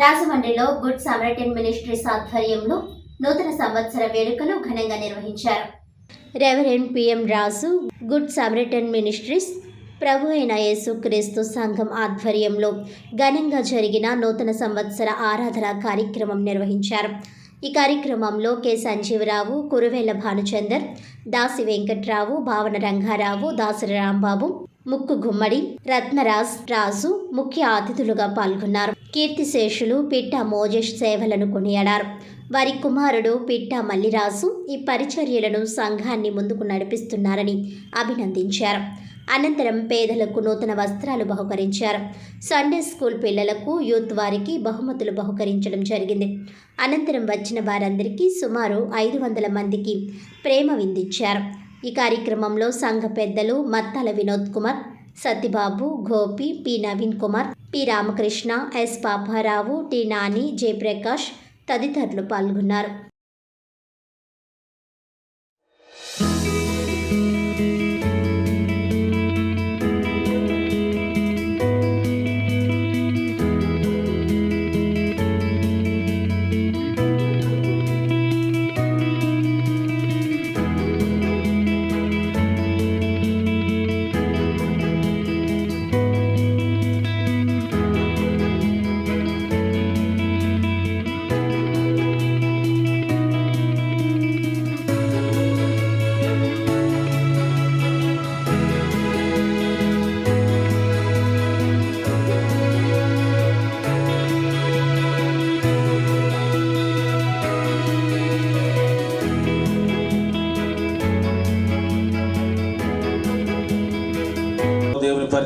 రాజమండ్రిలో good samaritan ministries ఆధ్వర్యంలో నూతన సంవత్సర వేడుకలు ఘనంగా నిర్వహించారు. Reverend P M Raju good samaritan ministries ప్రభు అయిన యేసుక్రీస్తు సంఘం ఆధ్వర్యంలో ఘనంగా జరిగిన నూతన సంవత్సర ఆరాధన కార్యక్రమం నిర్వహించారు. ఈ కార్యక్రమంలో కె. సంజీవరావు కురువేల భానుచందర్ దాసి వెంకట్రావు భావన రంగారావు దాసరి రాంబాబు ముక్కు గుమ్మడి రత్నరాజ్ రాజు ముఖ్య అతిథులుగా పాల్గొన్నారు. కీర్తిశేషులు పిట్ట మోజేష్ సేవలను కొనియాడారు. వారి కుమారుడు పిట్ట మల్లిరాజు ఈ పరిచర్యలను సంఘాన్ని ముందుకు నడిపిస్తున్నారని అభినందించారు. అనంతరం పేదలకు నూతన వస్త్రాలు బహుకరించారు. సండే స్కూల్ పిల్లలకు యూత్ వారికి బహుమతులు బహుకరించడం జరిగింది. అనంతరం వచ్చిన వారందరికీ సుమారు ఐదు వందల మందికి ప్రేమ విందించారు. ఈ కార్యక్రమంలో సంఘ పెద్దలు Mattala Vinod Kumar Satyababu Gopi P. Naveen Kumar P. Ramakrishna S. Paparao T. Nani Jayaprakash తదితరులు పాల్గొన్నారు.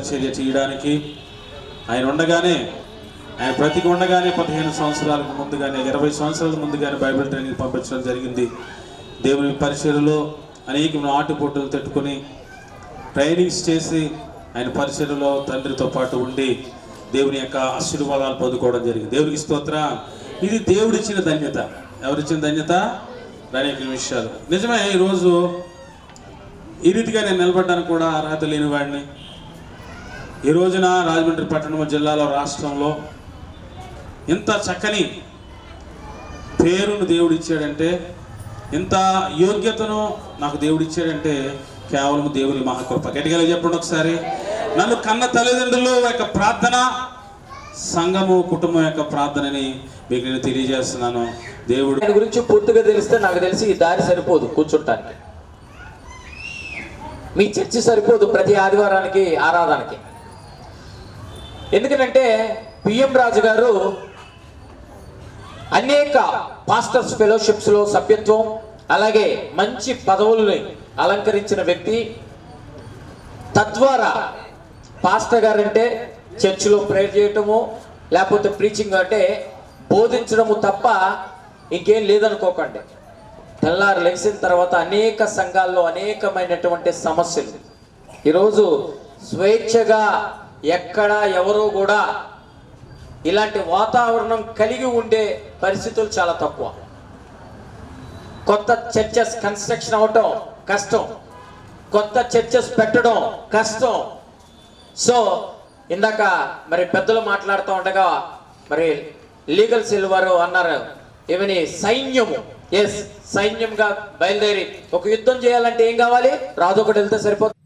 పరిచర్య చేయడానికి ఆయన ఉండగానే ఆయన బ్రతికి ఉండగానే పదిహేను సంవత్సరాలకు ముందుగానే ఇరవై సంవత్సరాల ముందుగానే బైబిల్ ట్రైనింగ్ పంపించడం జరిగింది. దేవుని పరిచయలో అనేక ఆటుపోటులు తట్టుకొని ట్రైనింగ్స్ చేసి ఆయన పరిచయలో తండ్రితో పాటు ఉండి దేవుని యొక్క ఆశీర్వాదాలు పొందుకోవడం జరిగింది. దేవునికి స్తోత్ర. ఇది దేవుడిచ్చిన ధన్యత. ఎవరిచ్చిన ధన్యత? అనేక విషయాలు నిజమే ఈరోజు ఈ రీతిగా నేను నిలబడ్డానికి కూడా అర్హత లేని వాడిని ఈ రోజున రాజమండ్రి పట్టణం జిల్లాలో రాష్ట్రంలో ఇంత చక్కని పేరును దేవుడు ఇచ్చాడంటే ఇంత యోగ్యతను నాకు దేవుడు ఇచ్చాడంటే కేవలం దేవుని మహాకృప. గట్టిగా చెప్పండి ఒకసారి. నన్ను కన్న తల్లిదండ్రులు యొక్క ప్రార్థన సంఘము కుటుంబం యొక్క ప్రార్థనని మీకు నేను తెలియజేస్తున్నాను. దేవుడు దాని గురించి పూర్తిగా తెలిస్తే నాకు తెలిసి ఈ దారి సరిపోదు కూర్చుంటానికి. మీ చర్చి సరిపోదు ప్రతి ఆదివారానికి ఆరాధనకి. ఎందుకంటే పిఎం రాజు గారు అనేక పాస్టర్స్ ఫెలోషిప్స్లో సభ్యత్వం అలాగే మంచి పదవుల్ని అలంకరించిన వ్యక్తి. తద్వారా పాస్టర్ గారంటే చర్చిలో ప్రేయర్ చేయటము లేకపోతే ప్రీచింగ్ అంటే బోధించడము తప్ప ఇంకేం లేదనుకోకండి. తెల్లారు లెగిసిన తర్వాత అనేక సంఘాల్లో అనేకమైనటువంటి సమస్యలు. ఈరోజు స్వేచ్ఛగా ఎక్కడ ఎవరు కూడా ఇలాంటి వాతావరణం కలిగి ఉండే పరిస్థితులు చాలా తక్కువ. కొత్త చర్చెస్ కన్స్ట్రక్షన్ అవటం కష్టం. కొత్త చర్చెస్ పెట్టడం కష్టం. సో ఇందాక మరి పెద్దలు మాట్లాడుతూ ఉండగా మరి లీగల్ సెల్ వారు అన్నారు ఏమని సైన్యము? ఎస్ సైన్యంగా బయలుదేరి ఒక యుద్ధం చేయాలంటే ఏం కావాలి? రాజు ఒకటి వెళ్తే సరిపోతుంది.